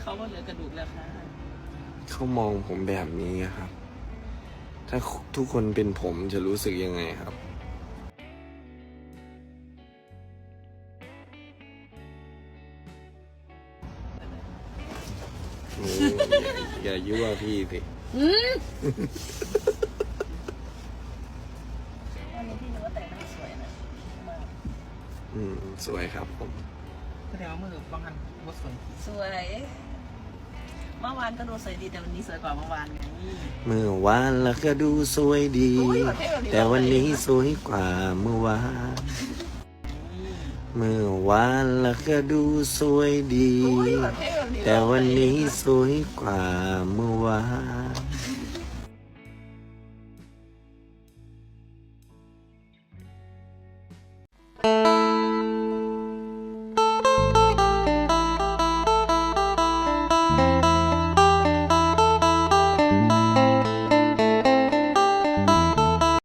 เขาก็เหลือกระดูกแล้วค่ะเขามองผมแบบนี้ครับ ถ้าทุกคนเป็นผมจะรู้สึกยังไงครับโอ้ยอย่าอย่ายั่วพี่สิ อืมสวยครับผมแสดงว่ามือบางอันว่าสวยสวยเมื่อวานก็ดูสวยดีแต่วันนี้สวยกว่าเมื่อวานไงเมื่อวานแล้วก็ดูสวยดีอุ๊ยประเทศเราดีแต่วันนี้สวยกว่าเมื่อวาน เมื่อวานแล้วก็ดูสวยดีอุ้ยประเทศเราดีแต่วันนี้สวยกว่าเมื่อวาน